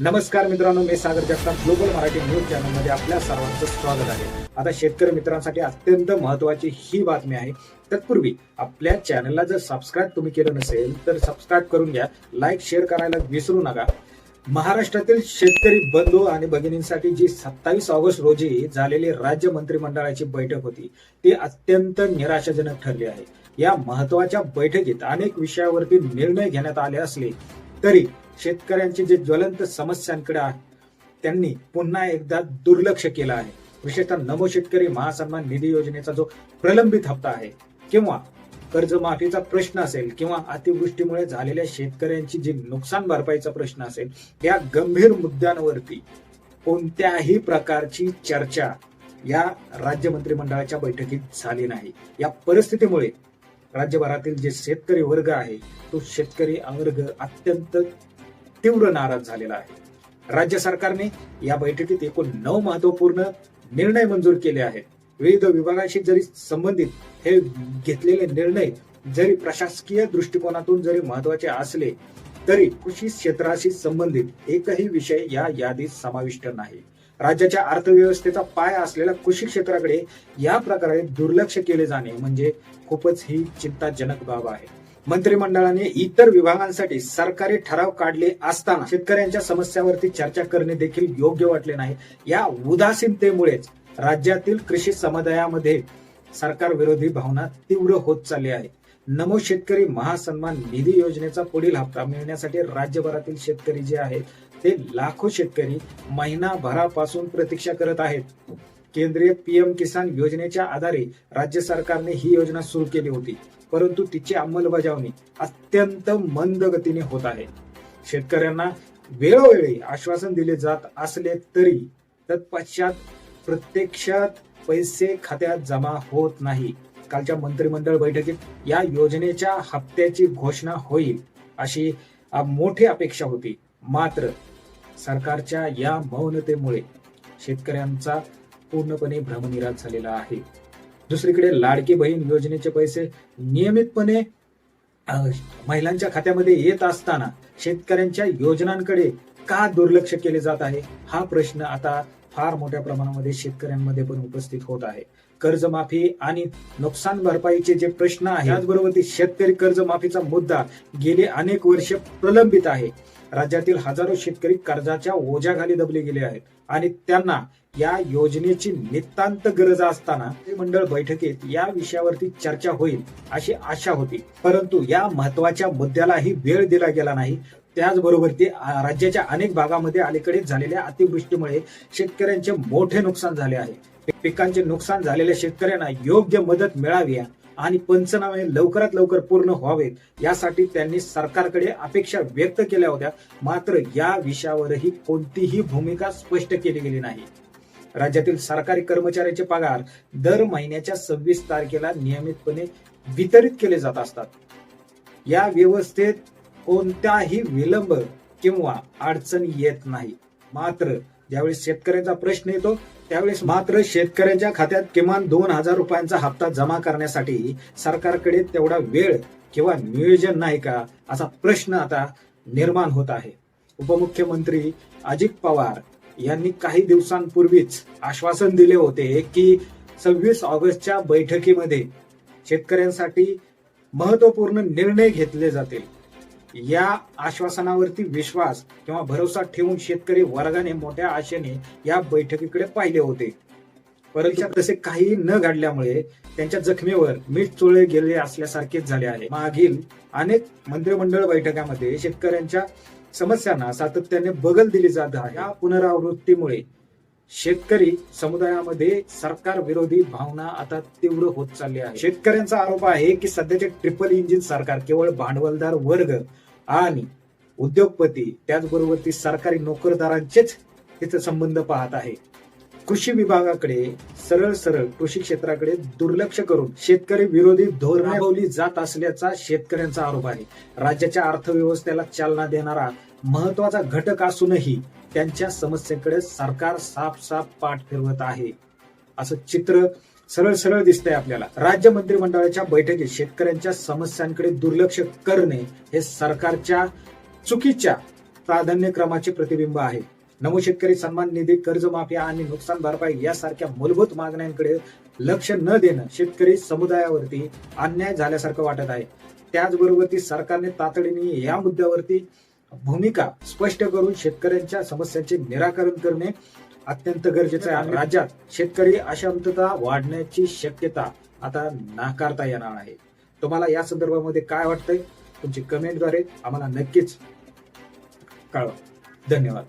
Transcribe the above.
नमस्कार मित्रांनो मी सागर जगताप. ग्लोबल मराठी न्यूज चॅनलमध्ये आपल्या सर्वांचं स्वागत आहे. आता शेतकरी मित्रांसाठी अत्यंत महत्वाची ही बातमी आहे. तत्पूर्वी आपल्या चॅनलला जर सबस्क्राईब तुम्ही केलं नसेल तर सबस्क्राईब करून घ्या. लाईक शेअर करायला विसरू नका. महाराष्ट्रातील शेतकरी बंधू आणि भगिनींसाठी जी सत्तावीस ऑगस्ट रोजी झालेली राज्य मंत्रिमंडळाची बैठक होती ती अत्यंत निराशाजनक ठरली आहे. या महत्त्वाच्या बैठकीत अनेक विषयावरती निर्णय घेण्यात आले असले तरी शेतकऱ्यांचे जे ज्वलंत समस्यांकडे आहे त्यांनी पुन्हा एकदा दुर्लक्ष केलं आहे. विशेषतः नमो शेतकरी महासन्मान निधी योजनेचा जो प्रलंबित हप्ता आहे किंवा कर्जमाफीचा प्रश्न असेल किंवा अतिवृष्टीमुळे झालेल्या शेतकऱ्यांची जी नुकसान भरपाईचा प्रश्न असेल या गंभीर मुद्द्यांवरती कोणत्याही प्रकारची चर्चा या राज्य मंत्रिमंडळाच्या बैठकीत झाली नाही. या परिस्थितीमुळे राज्यभरातील जे शेतकरी वर्ग आहे तो शेतकरी वर्ग अत्यंत तीव्र नाराज झालेला आहे. राज्य सरकारने या बैठकीत एकूण नऊ महत्त्वपूर्ण निर्णय मंजूर केले आहेत. विविध विभागाशी जरी संबंधित हे घेतलेले निर्णय जरी प्रशासकीय दृष्टिकोनातून जरी महत्त्वाचे असले तरी कृषी क्षेत्राशी संबंधित एकही विषय या यादीत समाविष्ट नाही. राज्याच्या अर्थव्यवस्थेचा पाय असलेल्या कृषी क्षेत्राकडे या प्रकारे दुर्लक्ष केले जाणे म्हणजे खूपच ही चिंताजनक बाब आहे. मंत्रिमंडळाने इतर विभागांसाठी सरकारी ठराव काढले असताना शेतकऱ्यांच्या समस्यावरती चर्चा करणे देखील योग्य वाटले नाही. या उदासीनतेमुळेच राज्यातील कृषी समुदायामध्ये सरकार विरोधी भावना तीव्र होत चालली आहे. नमो शेतकरी महासन्मान निधी योजनेचा पुढील हप्ता मिळण्यासाठी राज्यभरातील शेतकरी जे आहेत ते लाखो शेतकरी महिनाभरापासून प्रतीक्षा करत आहेत. केंद्रीय पीएम किसान योजनेच्या आधारे राज्य सरकारने ही योजना सुरू केली होती परंतु तिची अंमलबजावणी अत्यंत मंद गतीने होत आहे. शेतकऱ्यांना वेळोवेळी आश्वासन दिले जात असले तरी तत्पश्चात प्रत्यक्षात पैसे खात्यात जमा होत नाही. कालच्या मंत्रिमंडळ बैठकीत या योजनेच्या हप्त्याची घोषणा होईल अशी मोठी अपेक्षा होती. मात्र सरकारच्या या मौनतेमुळे शेतकऱ्यांचा पूर्णपणे भ्रमनिराश झालेला आहे. दुसरीकडे लाडकी बहीण योजनेचे पैसे नियमितपणे महिलांच्या खात्यामध्ये येत असताना शेतकऱ्यांच्या योजनांकडे का दुर्लक्ष केले जात आहे? हा प्रश्न आता फार मोठ्या प्रमाणामध्ये शेतकऱ्यांमध्ये पण उपस्थित होत आहे. कर्जमाफी आणि नुकसान भरपाईचे जे प्रश्न आहेत त्याचबरोबर ते शेतकरी कर्जमाफीचा मुद्दा गेले अनेक वर्ष प्रलंबित आहे. राज्यातील हजारो शेतकरी कर्जाच्या ओझ्याखाली दबले गेले आहेत आणि त्यांना या योजनेची नितांत गरज असताना मंडळ बैठकीत या विषयावरती चर्चा होईल अशी आशा होती. परंतु या महत्त्वाच्या मुद्द्यालाही वेळ दिला गेला नाही. त्याचबरोबर ते राज्याच्या अनेक भागामध्ये अलीकडेच झालेल्या अतिवृष्टीमुळे शेतकऱ्यांचे मोठे नुकसान झाले आहे. पिकांचे नुकसान झालेल्या शेतकऱ्यांना योग्य मदत मिळावी आणि पंचनामे लवकरात लवकर पूर्ण व्हावेत यासाठी त्यांनी सरकारकडे अपेक्षा व्यक्त केल्या होत्या. मात्र या विषयावरही कोणतीही भूमिका स्पष्ट केली गेली नाही. राज्यातील सरकारी कर्मचाऱ्यांचे पगार दर महिन्याच्या सव्वीस तारखेला नियमितपणे वितरित केले जात असतात. या व्यवस्थेत कोणताही विलंब किंवा अडचण येत नाही. मात्र ज्यावेळेस शेतकऱ्यांचा प्रश्न येतो त्यावेळेस मात्र शेतकऱ्यांच्या खात्यात किमान दोन हजार रुपयांचा हप्ता जमा करण्यासाठी सरकारकडे तेवढा वेळ किंवा नियोजन नाही का असा प्रश्न आता निर्माण होत आहे. उपमुख्यमंत्री अजित पवार यांनी काही दिवसांपूर्वीच आश्वासन दिले होते की सव्वीस ऑगस्टच्या बैठकीमध्ये शेतकऱ्यांसाठी महत्त्वपूर्ण निर्णय घेतले जातील. या आश्वासनावरती विश्वास किंवा भरोसा ठेवून शेतकरी वर्गाने मोठ्या आशेने या बैठकीकडे पाहिले होते. परंतु तसे काही न घडल्यामुळे त्यांच्या जखमेवर मीठ चोळे गेले असल्यासारखेच झाले आहे. मागील अनेक मंत्रिमंडळ बैठकामध्ये शेतकऱ्यांच्या समस्यांना सातत्याने बगल दिली जात आहे. या पुनरावृत्तीमुळे शेतकरी समुदायामध्ये सरकार विरोधी भावना आता तीव्र होत चालली आहे. शेतकऱ्यांचा आरोप आहे की सध्याचे ट्रिपल इंजिन सरकार केवळ भांडवलदार वर्ग आणि उद्योगपती त्याचबरोबर ती सरकारी नोकरदारांचेच तिथे संबंध पाहत आहे. कृषी विभागाकडे सरळ सरळ कृषी क्षेत्राकडे दुर्लक्ष करून शेतकरी विरोधी धोरण राबवली जात असल्याचा शेतकऱ्यांचा आरोप आहे. राज्याच्या अर्थव्यवस्थेला चालना देणारा महत्त्वाचा घटक असूनही त्यांच्या समस्येकडे सरकार साफ साफ पाठ फिरवत आहे. असं चित्र सरळ सरळ दिसतंय आपल्याला. राज्य मंत्रिमंडळाच्या बैठकीत शेतकऱ्यांच्या समस्यांकडे दुर्लक्ष करणे हे सरकारच्या चुकीच्या प्राधान्यक्रमाचे प्रतिबिंब आहे. नमो शेतकरी सन्मान निधी कर्जमाफी आणि नुकसान भरपाई यासारख्या मूलभूत मागण्यांकडे लक्ष न देणं शेतकरी समुदायावरती अन्याय झाल्यासारखं वाटत आहे. त्याचबरोबर ती सरकारने तातडीने या मुद्द्यावरती भूमिका स्पष्ट करून शेतकऱ्यांच्या समस्यांचे निराकरण करणे अत्यंत गरजेचं आहे. आणि राज्यात शेतकरी अशांतता वाढण्याची शक्यता आता नाकारता येणार आहे. तुम्हाला या संदर्भामध्ये काय वाटतंय? तुमची कमेंटद्वारे आम्हाला नक्कीच कळवा. धन्यवाद.